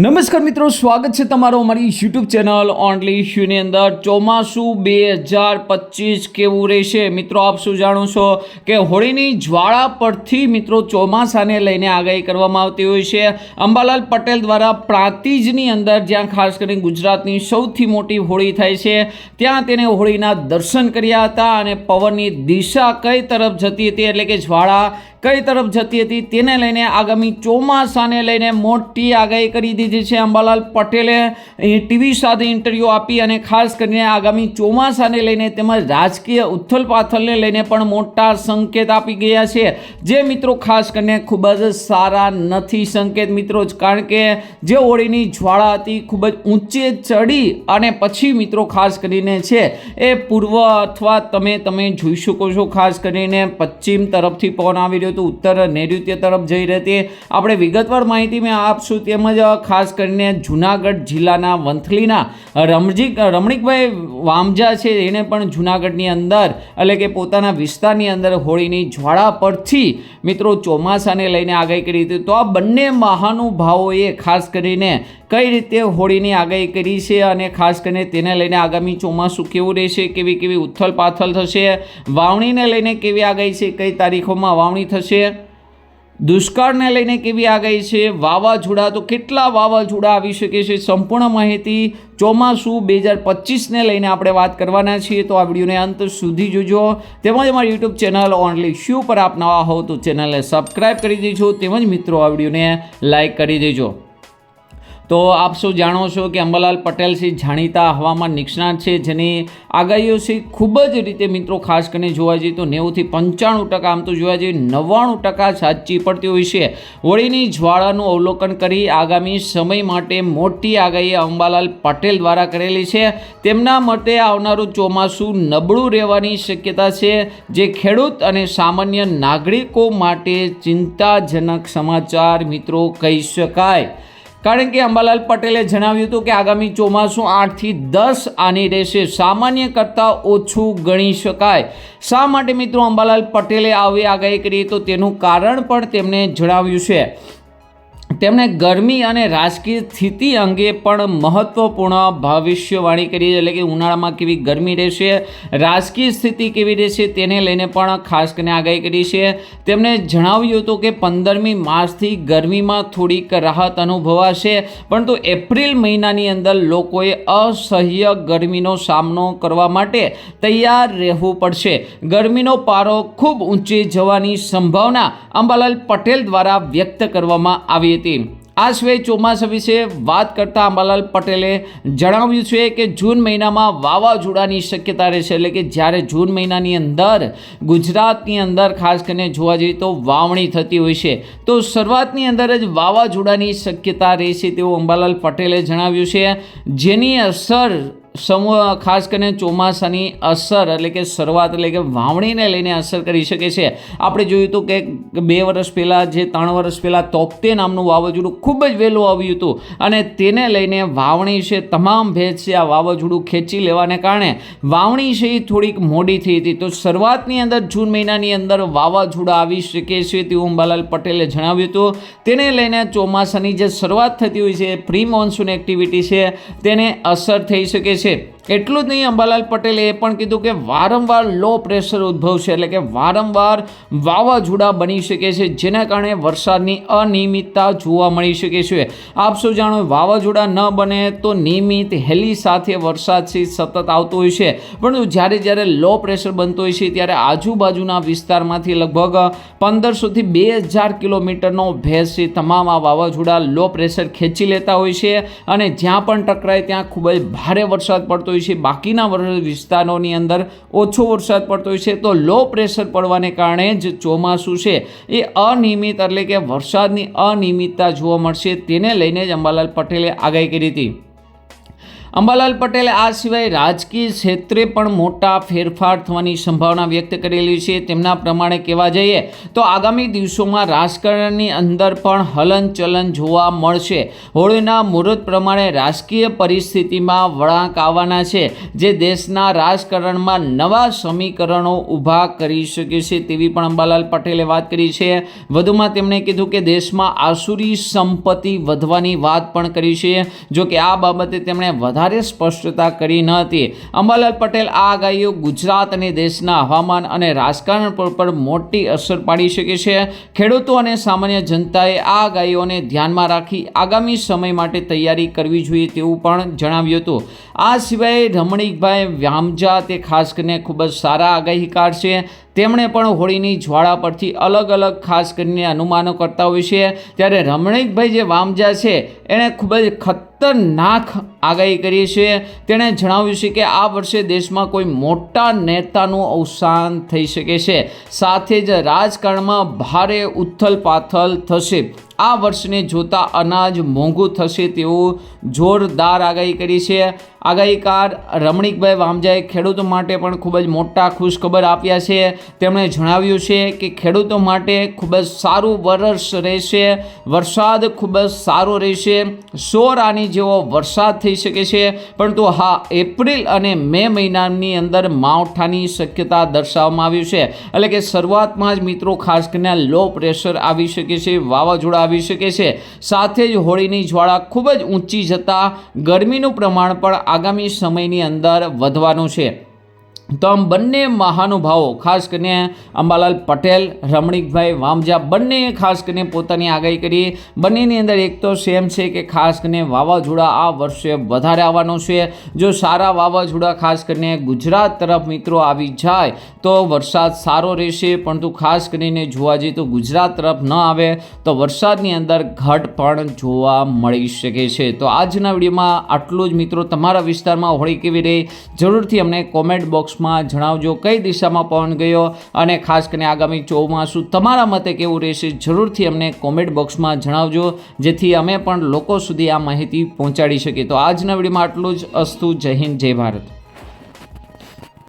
નમસ્કાર મિત્રો, સ્વાગત છે તમારો અમારી યુટ્યુબ ચેનલ ઓનલી ઇશ્યુની અંદર. ચોમાસું બે હજાર પચીસ કેવું રહેશે? મિત્રો, આપ શું જાણો છો કે હોળીની જ્વાળા પરથી મિત્રો ચોમાસાને લઈને આગાહી કરવામાં આવતી હોય છે. અંબાલાલ પટેલ દ્વારા પ્રાંતિજની અંદર, જ્યાં ખાસ કરીને ગુજરાતની સૌથી મોટી હોળી થાય છે, ત્યાં તેને હોળીના દર્શન કર્યા હતા અને પવનની દિશા કઈ તરફ જતી હતી, એટલે કે જ્વાળા કઈ તરફ જતી હતી, તેને લઈને આગામી ચોમાસાને લઈને મોટી આગાહી કરી દીધી છે અંબાલાલ પટેલે ટીવી સાથે ઇન્ટરવ્યૂ આપી અને ખાસ કરીને આગામી ચોમાસાને લઈને તેમજ રાજકીય ઉથલ પાથલને લઈને પણ મોટા સંકેત આપી ગયા છે. જે મિત્રો ખાસ કરીને ખૂબ જ સારા નથી સંકેત મિત્રો જ, કારણ કે જે હોળીની જ્વાળા હતી ખૂબ જ ઊંચે ચડી અને પછી મિત્રો ખાસ કરીને છે એ પૂર્વ અથવા તમે તમે જોઈ શકો છો. ખાસ કરીને પશ્ચિમ તરફથી પવન આવી રહ્યો હતો, ઉત્તર નૈઋત્ય તરફ જઈ રહી હતી. આપણે વિગતવાર માહિતી મેં આપશું તેમજ ખાસ કરીને જુનાગઢ જિલ્લાના વંથલીના રમજીક રમણીકભાઈ વામજા છે, એને પણ જુનાગઢની અંદર એટલે કે પોતાના વિસ્તારની અંદર હોળીની જ્વાળા પરથી મિત્રો ચોમાસાને લઈને આગાહી કરી હતી. તો આ બંને મહાનુભાવોએ ખાસ કરીને કઈ રીતે હોળીની આગાહી કરી છે અને ખાસ કરીને તેને લઈને આગામી ચોમાસું કેવું રહેશે, કેવી કેવી ઉથલ પાથલ થશે, વાવણીને લઈને કેવી આગાહી છે, કઈ તારીખોમાં વાવણી થશે? દુષ્કાળને લઈને કેવી આગાહી છે? વાવાઝોડા, તો કેટલા વાવાઝોડા આવી શકે છે? સંપૂર્ણ માહિતી ચોમાસું બે હજાર પચીસને લઈને આપણે વાત કરવાના છીએ. તો આ વિડીયોને અંત સુધી જોજો. તેમજ અમારી યુટ્યુબ ચેનલ ઓનલી શ્યુ પર આપ નવા હો તો ચેનલને સબસ્ક્રાઈબ કરી દેજો. તેમજ મિત્રો, આ વિડીયોને લાઈક કરી દેજો. તો આપ શું જાણો છો કે અંબાલાલ પટેલ શ્રી જાણીતા હવામાન નિષ્ણાત છે, જેની આગાહીઓ છે ખૂબ જ રીતે મિત્રો ખાસ કરીને જોવા જઈએ તો નેવુંથી પંચાણું ટકા, આમ તો જોવા જઈએ નવ્વાણું ટકા સાચી પડતી હોય છે. હોળીની જ્વાળાનું અવલોકન કરી આગામી સમય માટે મોટી આગાહી અંબાલાલ પટેલ દ્વારા કરેલી છે. તેમના મતે આવનારું ચોમાસું નબળું રહેવાની શક્યતા છે, જે ખેડૂત અને સામાન્ય નાગરિકો માટે ચિંતાજનક સમાચાર મિત્રો કહી શકાય. કારણ કે અંબાલાલ પટેલે જણાવ્યું હતું કે આગામી ચોમાસું આઠથી દસ આની રહેશે સામાન્ય કરતાં ઓછું ગણી શકાય. શા માટે મિત્રો અંબાલાલ પટેલે આવી આગાહી કરી તો તેનું કારણ પણ તેમણે જણાવ્યું છે. તેમણે ગરમી અને રાજકીય સ્થિતિ અંગે પણ મહત્ત્વપૂર્ણ ભવિષ્યવાણી કરી એટલે કે ઉનાળામાં કેવી ગરમી રહેશે, રાજકીય સ્થિતિ કેવી રહેશે તેને લઈને પણ ખાસ કરીને આગાહી કરી છે. તેમણે જણાવ્યું હતું કે પંદરમી માર્ચથી ગરમીમાં થોડીક રાહત અનુભવાશે, પરંતુ એપ્રિલ મહિનાની અંદર લોકોએ અસહ્ય ગરમીનો સામનો કરવા માટે તૈયાર રહેવું પડશે. ગરમીનો પારો ખૂબ ઊંચે જવાની સંભાવના અંબાલાલ પટેલ દ્વારા વ્યક્ત કરવામાં આવી હતી. આ સિવાય ચોમાસા વિશે વાત કરતા અંબાલાલ પટેલે જણાવ્યું છે કે જૂન મહિનામાં વાવાઝોડાની શક્યતા રહેશે. એટલે કે જ્યારે જૂન મહિનાની અંદર, ગુજરાતની અંદર ખાસ કરીને જોવા જઈએ તો વાવણી થતી હોય છે. તો શરૂઆતની અંદર જ વાવાઝોડાની શક્યતા રહેશે તેવું અંબાલાલ પટેલે જણાવ્યું છે. જેની અસર સમૂહ ખાસ કરીને ચોમાસાની અસર એટલે કે શરૂઆત એટલે કે વાવણીને લઈને અસર કરી શકે છે. આપણે જોયું હતું કે બે વર્ષ પહેલાં જે ત્રણ વર્ષ પહેલાં તોપતે નામનું વાવાઝોડું ખૂબ જ વહેલું આવ્યું હતું અને તેને લઈને વાવણી છે તમામ ભેજ છે આ વાવાઝોડું ખેંચી લેવાને કારણે વાવણી છે એ થોડીક મોડી થઈ હતી. તો શરૂઆતની અંદર જૂન મહિનાની અંદર વાવાઝોડા આવી શકે છે તેવું અંબાલાલ પટેલે જણાવ્યું હતું. તેને લઈને ચોમાસાની જે શરૂઆત થતી હોય છે પ્રી મોન્સૂન એક્ટિવિટી છે, તેને અસર થઈ શકે છે দেশের એટલું જ નહીં, અંબાલાલ પટેલે એ પણ કીધું કે વારંવાર લો પ્રેશર ઉદ્ભવશે એટલે કે વારંવાર વાવાઝોડા બની શકે છે, જેના કારણે વરસાદની અનિયમિતતા જોવા મળી શકે છે. આપ સૌ જાણો વાવાઝોડા ન બને તો નિયમિત હેલી સાથે વરસાદ છે, સતત આવતો હોય છે. પરંતુ જ્યારે જ્યારે લો પ્રેશર બનતો હોય છે, ત્યારે આજુબાજુના વિસ્તારમાંથી લગભગ પંદરસોથી બે હજાર કિલોમીટરનો ભેસ છે. તમામ આ વાવાઝોડા લો પ્રેશર ખેંચી લેતા હોય છે અને જ્યાં પણ ટકરાય ત્યાં ખૂબ જ ભારે વરસાદ પડતો હોય છે. બાકીના વિસ્તારોની અંદર ઓછો વરસાદ પડતો હોય છે. તો લો પ્રેશર પડવાને કારણે જ ચોમાસું છે. એ અનિયમિત એટલે કે વરસાદની અનિયમિતતા જોવા મળશે. તેને લઈને જ અંબાલાલ પટેલે આગાહી કરી હતી. અંબાલાલ પટેલે આ સિવાય રાજકીય ક્ષેત્રે પણ મોટા ફેરફાર થવાની સંભાવના વ્યક્ત કરેલી છે. તેમના પ્રમાણે કહેવા જઈએ તો આગામી દિવસોમાં રાજકારણની અંદર પણ હલનચલન જોવા મળશે. હોળીના મુહૂર્ત પ્રમાણે રાજકીય પરિસ્થિતિમાં વળાંક આવવાના છે. જે દેશના રાજકારણમાં નવા સમીકરણો ઊભા કરી શકે છે તેવી પણ અંબાલાલ પટેલે વાત કરી છે. વધુમાં તેમણે કીધું કે દેશમાં આસુરી સંપત્તિ વધવાની વાત પણ કરી છે. જો કે આ બાબતે તેમણે વધારે સ્પષ્ટતા કરી ન હતી. અંબાલાલ પટેલ આ આગાહીઓ ગુજરાત અને દેશના હવામાન અને રાજકારણ પર પણ મોટી અસર પાડી શકે છે. ખેડૂતો અને સામાન્ય જનતાએ આ આગાહીઓને ધ્યાનમાં રાખી આગામી સમય માટે તૈયારી કરવી જોઈએ તેવું પણ જણાવ્યું હતું. આ સિવાય રમણીકભાઈ વ્યામજા તે ખાસ કરીને ખૂબ જ સારા આગાહીકાર છે. તેમણે પણ હોળીની જ્વાળા પરથી અલગ અલગ ખાસ કરીને અનુમાનો કરતા હોય છે. ત્યારે રમણીકભાઈ જે વામજા છે, એણે ખૂબ જ ખતરનાક આગાહી કરી છે. તેણે જણાવ્યું છે કે આ વર્ષે દેશમાં કોઈ મોટા નેતાનું અવસાન થઈ શકે છે. સાથે જ રાજકારણમાં ભારે ઉથલ પાથલ થશે. આ વર્ષને જોતા અનાજ મોંઘું થશે તેવું જોરદાર આગાહી કરી છે. આગાહીકાર રમણીકભાઈ વામજાએ ખેડૂતો માટે પણ ખૂબ જ મોટા ખુશખબર આપ્યા છે. તેમણે જણાવ્યું છે કે ખેડૂતો માટે ખૂબ જ સારું વરસ રહેશે. વરસાદ ખૂબ જ સારો રહેશે. સોરાની જેવો વરસાદ થઈ શકે છે. પરંતુ હા, એપ્રિલ અને મે મહિનાની અંદર માવઠાની શક્યતા દર્શાવવામાં આવ્યું છે. એટલે કે શરૂઆતમાં જ મિત્રો ખાસ કરીને લો પ્રેશર આવી શકે છે. વાવાઝોડા આવી શકે છે. સાથે જ હોળીની જ્વાળા ખૂબ જ ઊંચી જતાં ગરમીનું પ્રમાણ પણ આગામી સમયની અંદર વધવાનું છે. તો આમ બંને મહાનુભાવો, ખાસ કરીને અંબાલાલ પટેલ, રમણીકભાઈ વામજા, બંને ખાસ કરીને પોતાની આગાહી કરી. બંનેની અંદર એક તો સેમ છે કે ખાસ કરીને વાવાઝોડા આ વર્ષે વધારે આવવાનું છે. જો સારા વાવાઝોડા ખાસ કરીને ગુજરાત તરફ મિત્રો આવી જાય, તો વરસાદ સારો રહેશે. પરંતુ ખાસ કરીને જોવા જઈએ તો ગુજરાત તરફ ન આવે, તો વરસાદની અંદર ઘટ પણ જોવા મળી શકે છે. તો આજના વિડીયોમાં આટલું જ મિત્રો. તમારા વિસ્તારમાં હોળી કેવી રહી? જરૂરથી અમને કોમેન્ટ બોક્સમાં જણાવજો કઈ દિશામાં પવન ગયો અને ખાસ કરીને આગામી ચોમાસું તમારા મતે કેવું રહેશે જરૂરથી અમને કોમેન્ટ બોક્સમાં જણાવજો, જેથી અમે પણ લોકો સુધી આ માહિતી પહોંચાડી શકીએ. તો આજના વિડીયોમાં આટલું જ. અસ્તુ, જય હિન્દ, જય ભારત.